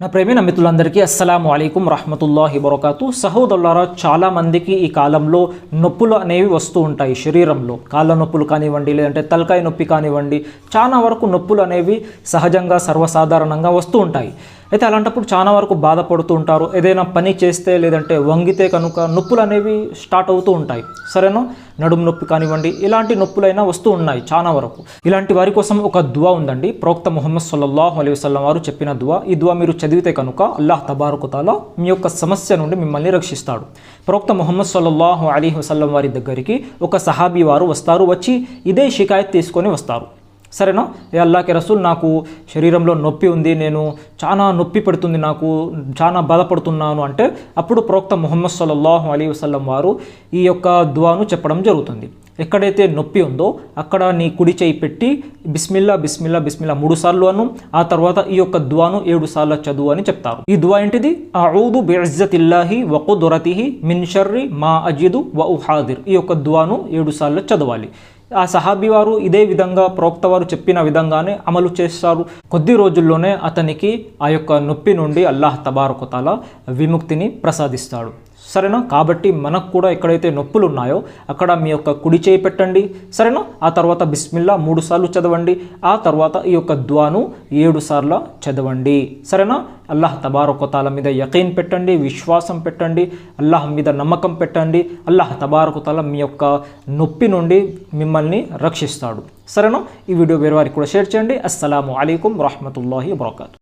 నా ప్రేమైన మిత్రులందరికీ అస్సలాము అలైకుం రహమతుల్లాహి వరకాతు సహోదరులారా చాలా మందికి ఈ కాలంలో నొప్పులు అనేవి వస్తూ ఉంటాయి శరీరంలో. కాళ్ళ నొప్పులు కానివ్వండి లేదంటే తలకాయ నొప్పి కానివ్వండి చాలా వరకు నొప్పులు అనేవి సహజంగా సర్వసాధారణంగా వస్తూ ఉంటాయి. అయితే అలాంటప్పుడు చాలా వరకు బాధపడుతూ ఉంటారు. ఏదైనా పని చేస్తే లేదంటే వంగితే కనుక నొప్పులు అనేవి స్టార్ట్ అవుతూ ఉంటాయి. సరేనా? నడుము నొప్పి కానివ్వండి ఇలాంటి నొప్పులైనా వస్తూ ఉన్నాయి చాలా వరకు. ఇలాంటి వారి కోసం ఒక దువా ఉందండి. ప్రవక్త ముహమ్మద్ సల్లల్లాహు అలైహి వసల్లం వారు చెప్పిన దువా ఈ దువా మీరు చదివితే కనుక అల్లాహ్ తబారుకుతాలా మీ యొక్క సమస్య నుండి మిమ్మల్ని రక్షిస్తాడు. ప్రవక్త ముహమ్మద్ సల్లల్లాహు అలీ వసల్లం వారి దగ్గరికి ఒక సహాబీ వారు వస్తారు. వచ్చి ఇదే షికాయత్ తీసుకొని వస్తారు. సరేనా? ఏ అల్లాకి రసూల్ నాకు శరీరంలో నొప్పి ఉంది నేను చాలా నొప్పి పెడుతుంది నాకు చాలా బాధపడుతున్నాను అంటే అప్పుడు ప్రవక్త ముహమ్మద్ సల్లల్లాహు అలీ వసల్లం వారు ఈ యొక్క దువాను చెప్పడం జరుగుతుంది. ఎక్కడైతే నొప్పి ఉందో అక్కడ నీ కుడి చేయి పెట్టి బిస్మిల్లా బిస్మిల్లా బిస్మిల్లా మూడు సార్లు అను ఆ తర్వాత ఈ యొక్క దువాను ఏడు సార్లు చదువు అని చెప్తారు. ఈ దువా ఏంటిది? అఊదు బిజ్జతిల్లాహి ఒక దొరతిహి మిన్షర్రి మా అజిదు వ ఉహాదిర్ ఈ యొక్క దువాను ఏడు సార్లు చదవాలి. ఆ సహాబీ వారు ఇదే విధంగా ప్రోక్త వారు చెప్పిన విధంగానే అమలు చేస్తారు కొద్ది రోజుల్లోనే అతనికి ఆ యొక్క నొప్పి నుండి అల్లాహ్ తబారకుతాల విముక్తిని ప్రసాదిస్తాడు. సరేనా? కాబట్టి మనకు కూడా ఎక్కడైతే నొప్పులు ఉన్నాయో అక్కడ మీ యొక్క కుడి చేయి పెట్టండి. సరేనా? ఆ తర్వాత బిస్మిల్లా మూడు సార్లు చదవండి. ఆ తర్వాత ఈ యొక్క ద్వాను ఏడు సార్లు చదవండి. సరేనా? అల్లాహ్ తబారకుతాల మీద యకీన్ పెట్టండి విశ్వాసం పెట్టండి అల్లాహ్ మీద నమ్మకం పెట్టండి. అల్లాహ్ తబారకుతాల మీ యొక్క నొప్పి నుండి మిమ్మల్ని రక్షిస్తాడు. సరేనా? ఈ వీడియో వేరే వారికి కూడా షేర్ చేయండి. అస్సలాము అలైకుం వరహమతుల్లాహి వబర్కాతు.